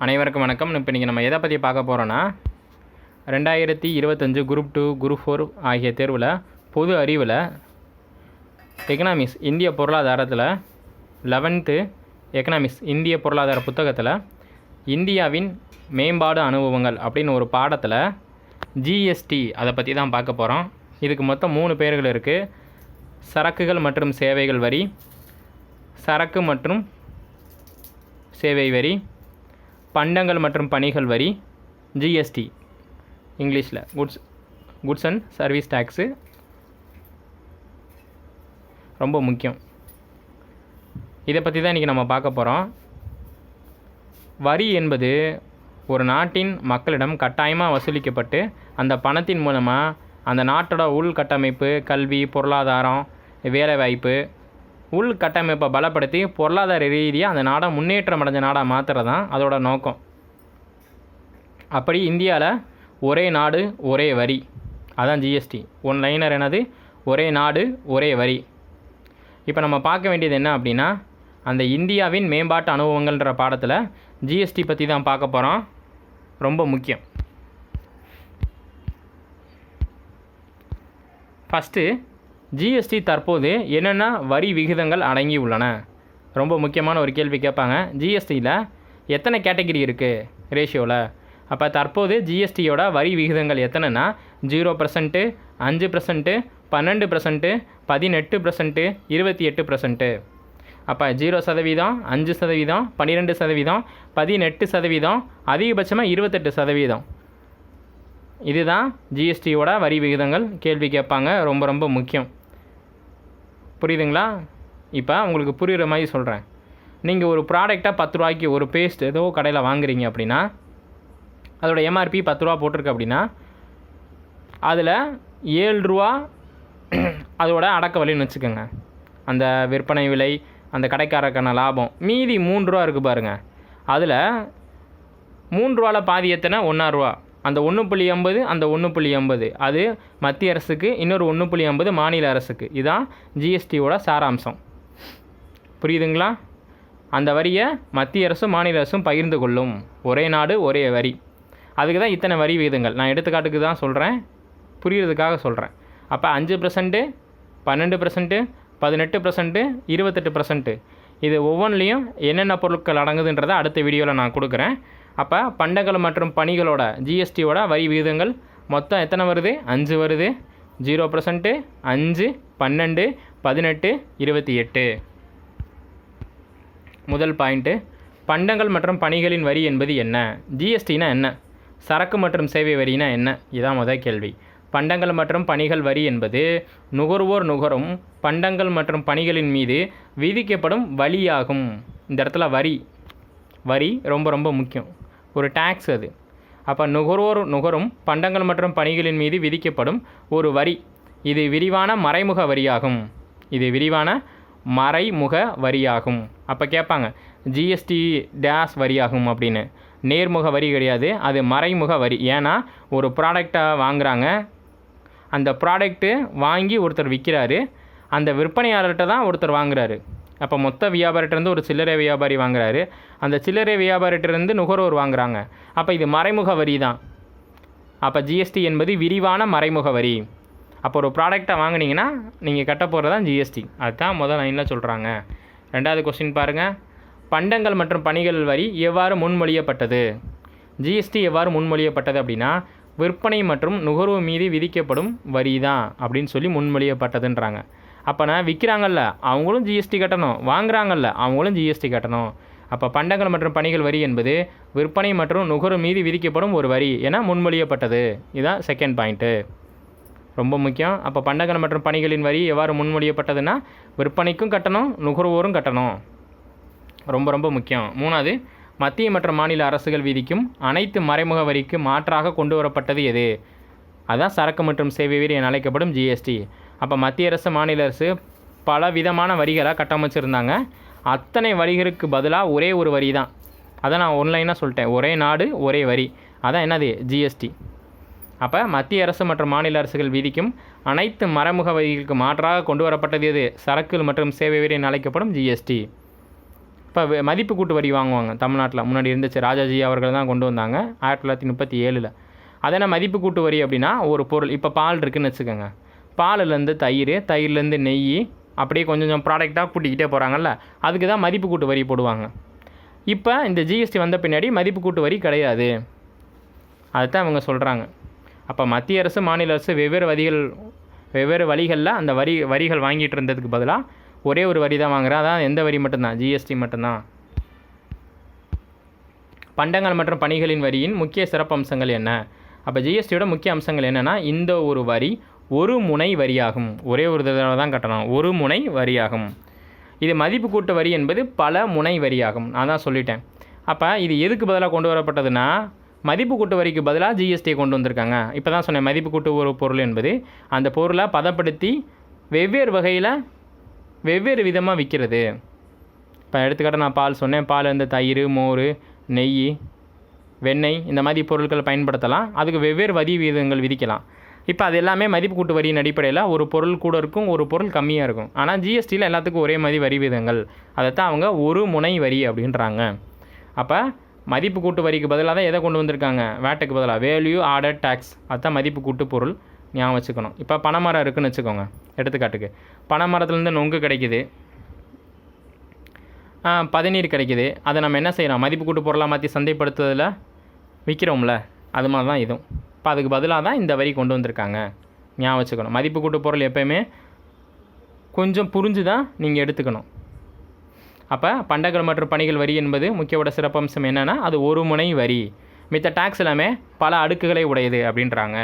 அனைவருக்கும் வணக்கம். இப்போ இன்றைக்கி நம்ம எதை பற்றி பார்க்க போகிறோன்னா ரெண்டாயிரத்தி இருபத்தஞ்சு குரூப் டூ குரூப் ஃபோர் ஆகிய தேர்வில் பொது அறிவில் எக்கனாமிக்ஸ் இந்திய பொருளாதாரத்தில் லெவன்த்து எக்கனாமிக்ஸ் இந்திய பொருளாதார புத்தகத்தில் இந்தியாவின் மேம்பாடு அனுபவங்கள் அப்படின்னு ஒரு பாடத்தில் ஜிஎஸ்டி அதை பற்றி தான் பார்க்க போகிறோம் இதுக்கு மொத்தம் மூணு பேர்கள் இருக்குது சரக்குகள் மற்றும் சேவைகள் வரி சரக்கு மற்றும் சேவை வரி பண்டங்கள் மற்றும் பணிகள் வரி ஜிஎஸ்டி இங்கிலீஷில் goods goods and service tax ரொம்ப முக்கியம். இதை பற்றி தான் இன்றைக்கி நம்ம பார்க்க போகிறோம் வரி என்பது ஒரு நாட்டின் மக்களிடம் கட்டாயமாக வசூலிக்கப்பட்டு அந்த பணத்தின் மூலமாக அந்த நாட்டோட உள்கட்டமைப்பு கல்வி பொருளாதாரம் வேலைவாய்ப்பு உள்கட்டமைப்பை பலப்படுத்தி பொருளாதார ரீதியாக அந்த நாடை முன்னேற்றம் அடைஞ்ச நாடாக மாற்றுறது தான் அதோட நோக்கம். அப்படி இந்தியாவில் ஒரே நாடு ஒரே வரி. அதான் ஜிஎஸ்டி ஒன் லைனர் என்னது? ஒரே நாடு ஒரே வரி. இப்போ நம்ம பார்க்க வேண்டியது என்ன அப்படின்னா அந்த இந்தியாவின் மேம்பாட்டு அனுபவங்கள்ன்ற பாடத்தில் ஜிஎஸ்டி பற்றி தான் பார்க்க போகிறோம் ரொம்ப முக்கியம். ஃபஸ்ட்டு ஜிஎஸ்டி தற்போது என்னென்ன வரி விகிதங்கள் அடங்கி உள்ளன? ரொம்ப முக்கியமான ஒரு கேள்வி கேட்பாங்க. ஜிஎஸ்டியில் எத்தனை கேட்டகிரி இருக்குது ரேஷியோவில் அப்போ தற்போது ஜிஎஸ்டியோட வரி விகிதங்கள் எத்தனைன்னா ஜீரோ பர்சன்ட்டு அஞ்சு பர்சன்ட்டு பன்னெண்டு பர்சன்ட்டு பதினெட்டு பர்சன்ட்டு இருபத்தி எட்டு பர்சன்ட்டு அப்போ ஜீரோ சதவீதம் அஞ்சு சதவீதம் பன்னிரெண்டு சதவீதம் பதினெட்டு சதவீதம் அதிகபட்சமாக இருபத்தெட்டு சதவீதம். இதுதான் ஜிஎஸ்டியோட வரி விகிதங்கள். கேள்வி கேட்பாங்க. ரொம்ப ரொம்ப முக்கியம். புரியுதுங்களா? இப்போ உங்களுக்கு புரிகிற மாதிரி சொல்கிறேன் நீங்கள் ஒரு ப்ராடக்டாக பத்து ரூபாய்க்கு ஒரு பேஸ்ட் ஏதோ கடையில் வாங்குறீங்க அப்படின்னா அதோட எம்ஆர்பி பத்து ரூபா போட்டிருக்கு அப்படின்னா அதில் ஏழு ரூபா அதோட அடக்க வழின்னு வச்சுக்கோங்க. அந்த விற்பனை விலை அந்த கடைக்காரருக்கான லாபம். மீதி மூணு ரூபா இருக்குது பாருங்கள் அதில் மூணு ரூபாவில் பாதி எத்தனை ஒன்றா ரூபா. அந்த ஒன்று புள்ளி ஐம்பது அந்த ஒன்று புள்ளி ஐம்பது அது மத்திய அரசுக்கு இன்னொரு ஒன்று புள்ளி ஐம்பது மாநில அரசுக்கு. இதுதான் ஜிஎஸ்டியோட சாராம்சம். புரியுதுங்களா? அந்த வரியை மத்திய அரசும் மாநில அரசும் பகிர்ந்து கொள்ளும். ஒரே நாடு ஒரே வரி. அதுக்கு தான் இத்தனை வரி விகிதங்கள். நான் எடுத்துக்காட்டுக்கு தான் சொல்கிறேன் புரியுறதுக்காக சொல்கிறேன் அப்போ அஞ்சு பர்சன்ட்டு பன்னெண்டு பர்சன்ட்டு பதினெட்டு பர்சன்ட்டு இருபத்தெட்டு பர்சன்ட்டு இது ஒவ்வொன்றிலையும் என்னென்ன பொருட்கள் அடங்குதுன்றதை அடுத்த வீடியோவில் நான் கொடுக்குறேன். அப்போ பண்டங்கள் மற்றும் பணிகளோட ஜிஎஸ்டியோட வரி விகிதங்கள் மொத்தம் எத்தனை வருது? அஞ்சு வருது. ஜீரோ பர்சன்ட்டு அஞ்சு பன்னெண்டு பதினெட்டு இருபத்தி எட்டு. முதல் பாயிண்ட்டு பண்டங்கள் மற்றும் பணிகளின் வரி என்பது என்ன? ஜிஎஸ்டினா என்ன? சரக்கு மற்றும் சேவை வரினா என்ன? இதான் முதல் கேள்வி. பண்டங்கள் மற்றும் பணிகள் வரி என்பது நுகர்வோர் நுகரும் பண்டங்கள் மற்றும் பணிகளின் மீது விதிக்கப்படும் வழியாகும். இந்த இடத்துல வரி வரி ரொம்ப ரொம்ப முக்கியம். ஒரு டேக்ஸ் அது. அப்போ நுகர்வோர் நுகரும் பண்டங்கள் மற்றும் பணிகளின் மீது விதிக்கப்படும் ஒரு வரி. இது விரிவான மறைமுக வரியாகும். இது விரிவான மறைமுக வரியாகும். அப்போ கேட்பாங்க ஜிஎஸ்டி டேஸ் வரியாகும் அப்படின்னு. நேர்முக வரி கிடையாது அது மறைமுக வரி. ஏன்னா ஒரு ப்ராடக்டை வாங்குகிறாங்க அந்த ப்ராடக்ட்டு வாங்கி ஒருத்தர் விற்கிறாரு அந்த விற்பனையாளர்கிட்ட தான் ஒருத்தர் வாங்குறாரு. அப்போ மொத்த வியாபாரிட்டிருந்து ஒரு சில்லறை வியாபாரி வாங்குறாரு. அந்த சில்லறை வியாபாரிட்டிருந்து நுகர்வோர் வாங்குறாங்க. அப்போ இது மறைமுக வரி தான். அப்போ ஜிஎஸ்டி என்பது விரிவான மறைமுக வரி. அப்போ ஒரு ப்ராடக்டை வாங்கினீங்கன்னா நீங்கள் கட்ட போகிறது தான் ஜிஎஸ்டி அதுதான் முதல் லைனில் சொல்கிறாங்க ரெண்டாவது கொஸ்டின் பாருங்கள் பண்டங்கள் மற்றும் பணிகள் வரி எவ்வாறு முன்மொழியப்பட்டது? ஜிஎஸ்டி எவ்வாறு முன்மொழியப்பட்டது அப்படின்னா விற்பனை மற்றும் நுகர்வு மீது விதிக்கப்படும் வரி தான் அப்படின்னு சொல்லி முன்மொழியப்பட்டதுன்றாங்க. அப்போனா விற்கிறாங்கல்ல அவங்களும் ஜிஎஸ்டி கட்டணும். வாங்குறாங்கல்ல அவங்களும் ஜிஎஸ்டி கட்டணும். அப்போ பண்டங்கள் மற்றும் பணிகள் வரி என்பது விற்பனை மற்றும் நுகரும் மீது விதிக்கப்படும் ஒரு வரி என முன்மொழியப்பட்டது. இதுதான் செகண்ட் பாயிண்ட்டு ரொம்ப முக்கியம். அப்போ பண்டங்கள் மற்றும் பணிகளின் வரி எவ்வாறு முன்மொழியப்பட்டதுன்னா விற்பனைக்கும் கட்டணும் நுகர்வோரும் கட்டணும். ரொம்ப ரொம்ப முக்கியம். மூணாவது மத்திய மற்றும் மாநில அரசுகள் விதிக்கும் அனைத்து மறைமுக வரிக்கு மாற்றாக கொண்டு வரப்பட்டது எது? அதுதான் சரக்கு மற்றும் சேவை வரி என அழைக்கப்படும் ஜிஎஸ்டி அப்போ மத்திய அரசு மாநில அரசு பல விதமான வரிகளை கட்டமைச்சிருந்தாங்க. அத்தனை வரிகளுக்கு பதிலாக ஒரே ஒரு வரி தான் அதை நான் ஒன்லைனாக சொல்லிட்டேன். ஒரே நாடு ஒரே வரி. அதான் என்னது? ஜிஎஸ்டி அப்போ மத்திய அரசு மற்றும் மாநில அரசுகள் விதிக்கும் அனைத்து மறைமுக வரிகளுக்கு மாற்றாக கொண்டு வரப்பட்டது எது? சரக்கு மற்றும் சேவை வரி என அழைக்கப்படும் ஜிஎஸ்டி இப்போ மதிப்பு கூட்டு வரி வாங்குவாங்க. தமிழ்நாட்டில் முன்னாடி இருந்துச்சு ராஜாஜி அவர்கள் தான் கொண்டு வந்தாங்க ஆயிரத்தி தொள்ளாயிரத்தி முப்பத்தி ஏழில். அது என்ன மதிப்பு கூட்டு வரி அப்படின்னா ஒரு பொருள் இப்போ பால் இருக்குதுன்னு வச்சுக்கோங்க. பாலிலேருந்து தயிர் தயிர்லேருந்து நெய் அப்படியே கொஞ்சம் கொஞ்சம் ப்ராடக்டாக கூட்டிக்கிட்டே போகிறாங்கல்ல அதுக்கு தான் மதிப்பு கூட்டு வரி போடுவாங்க. இப்போ இந்த ஜிஎஸ்டி வந்த பின்னாடி மதிப்பு கூட்டு வரி கிடையாது. அதுதான் அவங்க சொல்கிறாங்க அப்போ மத்திய அரசு மாநில அரசு வெவ்வேறு வரிகள் வெவ்வேறு வழிகளில் அந்த வரி வரிகள் வாங்கிட்டு இருந்ததுக்கு பதிலாக ஒரே ஒரு வரி தான் வாங்குறேன். அதான் எந்த வரி மட்டும்தான்? ஜிஎஸ்டி மட்டும்தான். பண்டங்கள் மற்றும் பணிகளின் வரியின் முக்கிய சிறப்பு அம்சங்கள் என்ன? அப்போ ஜிஎஸ்டியோட முக்கிய அம்சங்கள் என்னென்னா இந்த ஒரு வரி ஒரு முனை வரியாகும். ஒரே ஒரு தடவை தான் கட்டணும். ஒரு முனை வரியாகும். இது மதிப்பு கூட்டு வரி என்பது பல முனை வரியாகும். நான் தான் சொல்லிட்டேன். அப்போ இது எதுக்கு பதிலாக கொண்டு வரப்பட்டதுன்னா மதிப்பு கூட்டு வரிக்கு பதிலாக ஜிஎஸ்டியை கொண்டு வந்திருக்காங்க. இப்போ தான் சொன்னேன் மதிப்பு கூட்டு ஒரு பொருள் என்பது அந்த பொருளை பதப்படுத்தி வெவ்வேறு வகையில் வெவ்வேறு விதமாக விற்கிறது இப்போ எடுத்துக்காட்ட நான் பால் சொன்னேன். பால் இந்த தயிர் மோர் நெய் வெண்ணெய் இந்த மாதிரி பொருட்கள் பயன்படுத்தலாம். அதுக்கு வெவ்வேறு வரி விகிதங்கள் விதிக்கலாம். இப்போ அது எல்லாமே மதிப்பு கூட்டு வரியின் அடிப்படையில் ஒரு பொருள் கூட இருக்கும் ஒரு பொருள் கம்மியாக இருக்கும். ஆனால் ஜிஎஸ்டியில் எல்லாத்துக்கும் ஒரே மாதிரி வரி விகிதங்கள் அதைத்தான் அவங்க ஒரு முனை வரி அப்படின்றாங்க. அப்போ மதிப்பு கூட்டு வரிக்கு பதிலாக தான் எதை கொண்டு வந்திருக்காங்க? வேட்டுக்கு பதிலாக வேல்யூ ஆர்டர் டேக்ஸ் அதுதான் மதிப்பு கூட்டு பொருள் ஞாபகம் வச்சுக்கணும். இப்போ பனைமரம் இருக்குன்னு வச்சுக்கோங்க. எடுத்துக்காட்டுக்கு. பனைமரத்துலேருந்து நொங்கு கிடைக்குது. பதநீர் கிடைக்குது. அதை நம்ம என்ன செய்யலாம்? மதிப்பு கூட்டு பொருளாக மாற்றி சந்தைப்படுத்துறதில் விற்கிறோம்ல அது மாதிரி தான் இதுவும். இப்போ அதுக்கு பதிலாக தான் இந்த வரி கொண்டு வந்திருக்காங்க. ஞாபகம் வச்சுக்கணும். மதிப்பு கூட்டு பொருள் எப்பயுமே கொஞ்சம் புரிஞ்சு தான் நீங்கள் எடுத்துக்கணும். அப்போ பண்டங்கள் மற்றும் பணிகள் வரி என்பது முக்கியமான சிறப்பம்சம் என்னென்னா அது ஒரு முனை வரி. மித்த டேக்ஸ் எல்லாமே பல அடுக்குகளை உடையது அப்படின்றாங்க.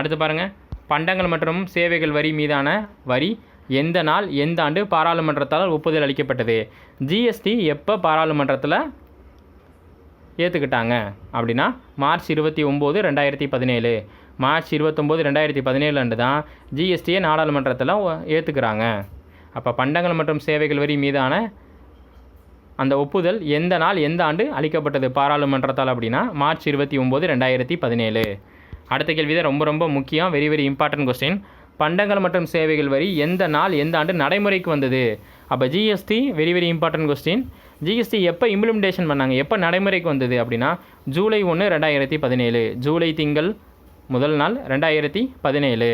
அடுத்து பாருங்கள் பண்டங்கள் மற்றும் சேவைகள் வரி மீதான வரி எந்த நாள் எந்த ஆண்டு பாராளுமன்றத்தால் ஒப்புதல் அளிக்கப்பட்டது? ஜிஎஸ்டி எப்போ பாராளுமன்றத்தில் ஏற்றுக்கிட்டாங்க அப்படின்னா மார்ச் இருபத்தி ஒம்பது ரெண்டாயிரத்தி பதினேழு. மார்ச் இருபத்தொம்போது ரெண்டாயிரத்தி பதினேழு அன்று தான் ஜிஎஸ்டியை நாடாளுமன்றத்தில் ஏற்றுக்கிறாங்க அப்போ பண்டங்கள் மற்றும் சேவைகள் வரி மீதான அந்த ஒப்புதல் எந்த நாள் எந்த ஆண்டு அளிக்கப்பட்டது பாராளுமன்றத்தால் அப்படின்னா மார்ச் இருபத்தி ஒம்பது ரெண்டாயிரத்தி பதினேழு. அடுத்த கேள்வி தான் ரொம்ப ரொம்ப முக்கியம். வெரி வெரி இம்பார்ட்டன்ட் கொஸ்டின் பண்டங்கள் மற்றும் சேவைகள் வரி எந்த நாள் எந்த ஆண்டு நடைமுறைக்கு வந்தது? அப்போ GST very very important question GST எப்போ இம்ப்ளிமெண்டேஷன் பண்ணாங்க? எப்போ நடைமுறைக்கு வந்தது அப்படின்னா ஜூலை ஒன்று ரெண்டாயிரத்தி பதினேழு. ஜூலை திங்கள் முதல் நாள் ரெண்டாயிரத்தி பதினேழு.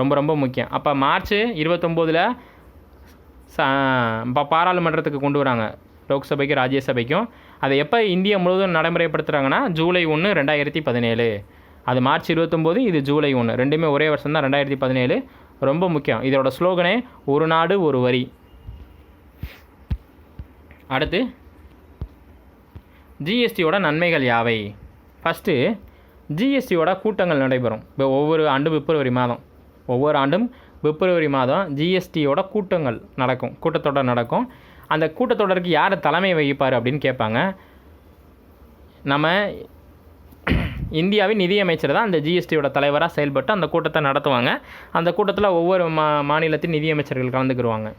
ரொம்ப ரொம்ப முக்கியம். அப்போ மார்ச் இருபத்தொம்போதில் இப்போ பாராளுமன்றத்துக்கு கொண்டு வராங்க. லோக்சபைக்கும் ராஜ்யசபைக்கும். அதை எப்போ இந்தியா முழுவதும் நடைமுறைப்படுத்துகிறாங்கன்னா ஜூலை ஒன்று ரெண்டாயிரத்தி பதினேழு. அது மார்ச் இருபத்தொம்போது இது ஜூலை ஒன்று ரெண்டுமே ஒரே வருஷம் தான் ரெண்டாயிரத்தி பதினேழு. ரொம்ப முக்கியம். இதோட ஸ்லோகனே ஒரு நாடு ஒரு வரி அடுத்து ஜிஎஸ்டியோட நன்மைகள் யாவை? ஃபஸ்ட்டு ஜிஎஸ்டியோட கூட்டங்கள் நடைபெறும். இப்போ ஒவ்வொரு ஆண்டும் பிப்ரவரி மாதம். ஒவ்வொரு ஆண்டும் பிப்ரவரி மாதம் ஜிஎஸ்டியோட கூட்டங்கள் நடக்கும். கூட்டத்தொடர் நடக்கும். அந்த கூட்டத்தொடருக்கு யார் தலைமை வகிப்பார் அப்படின்னு கேட்பாங்க. நம்ம இந்தியாவின் நிதியமைச்சர் தான் அந்த ஜிஎஸ்டியோட தலைவராக செயல்பட்டு அந்த கூட்டத்தை நடத்துவாங்க. அந்த கூட்டத்தில் ஒவ்வொரு மா மாநிலத்தின் நிதியமைச்சர்கள் கலந்துக்கிடுவாங்க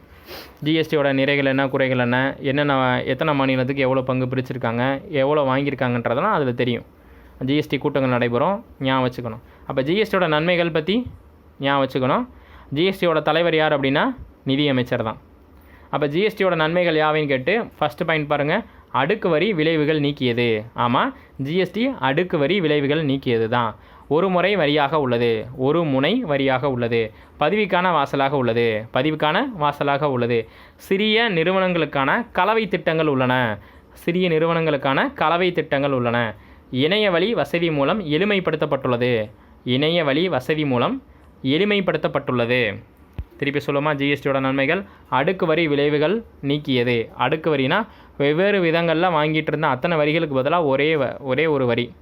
ஜிஎஸ்டியோட நிறைகள் என்ன குறைகள் என்ன என்னென்ன எத்தனை மாநிலத்துக்கு எவ்வளோ பங்கு பிரிச்சிருக்காங்க எவ்வளோ வாங்கியிருக்காங்கன்றதெல்லாம் அதில் தெரியும். ஜிஎஸ்டி கூட்டங்கள் நடைபெறும் ஞாபகம் வச்சுக்கணும். அப்போ ஜிஎஸ்டியோட நன்மைகள் பற்றி ஞாபகம் வச்சுக்கணும். ஜிஎஸ்டியோட தலைவர் யார் அப்படின்னா நிதியமைச்சர் தான். அப்போ ஜிஎஸ்டியோட நன்மைகள் யாவைன்னு கேட்டு ஃபஸ்ட்டு பாயிண்ட் பாருங்கள் அடுக்கு வரி விளைவுகள் நீக்கியது. ஆமாம் ஜிஎஸ்டி அடுக்கு வரி விளைவுகள் நீக்கியது தான் ஒரு முறை வரியாக உள்ளது. ஒரு முனை வரியாக உள்ளது. பதிவுக்கான வாசலாக உள்ளது. பதிவுக்கான வாசலாக உள்ளது. சிறிய நிறுவனங்களுக்கான கலவை திட்டங்கள் உள்ளன. சிறிய நிறுவனங்களுக்கான கலவை திட்டங்கள் உள்ளன. இணைய வழி வசதி மூலம் எளிமைப்படுத்தப்பட்டுள்ளது. இணைய வழி வசதி மூலம் எளிமைப்படுத்தப்பட்டுள்ளது. திருப்பி சொல்லுமா ஜிஎஸ்டியோட நன்மைகள். அடுக்கு வரி விளைவுகள் நீக்கியது. அடுக்கு வரினா வெவ்வேறு விதங்களில் வாங்கிட்டு இருந்த அத்தனை வரிகளுக்கு பதிலாக ஒரே வ- ஒரே ஒரு வரி.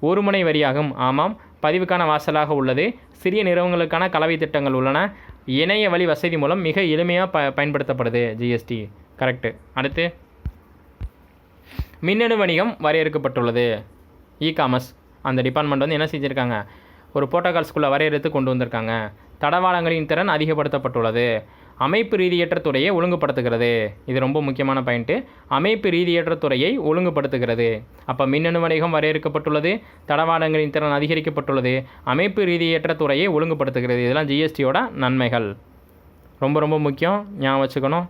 ஒரு முனை வரியாகும். ஆமாம் பதிவுக்கான வாசலாக உள்ளது. சிறிய நிறுவனங்களுக்கான கலவை திட்டங்கள் உள்ளன. இணைய வழி வசதி மூலம் மிக எளிமையாக ப பயன்படுத்தப்படுது ஜிஎஸ்டி கரெக்டு அடுத்து மின்னணு வணிகம் வரையறுக்கப்பட்டுள்ளது. இ காமர்ஸ் அந்த டிபார்ட்மெண்ட் வந்து என்ன செஞ்சுருக்காங்க? ஒரு புரோட்டோகால்ஸ்குள்ளே வரையறுத்து கொண்டு வந்திருக்காங்க. தடவாளங்களின் திறன் அதிகப்படுத்தப்பட்டுள்ளது. அமைப்பு ரீதியற்ற துறையை ஒழுங்குபடுத்துகிறது. இது ரொம்ப முக்கியமான பாயிண்ட்டு. அமைப்பு ரீதியற்ற துறையை ஒழுங்குபடுத்துகிறது. அப்போ மின்னணு வணிகம் வரையறுக்கப்பட்டுள்ளது தடவாடங்களின் திறன் அதிகரிக்கப்பட்டுள்ளது அமைப்பு ரீதியற்ற துறையை ஒழுங்குபடுத்துகிறது. இதெல்லாம் ஜிஎஸ்டியோட நன்மைகள். ரொம்ப ரொம்ப முக்கியம். ஞாபகம் வச்சுக்கணும்.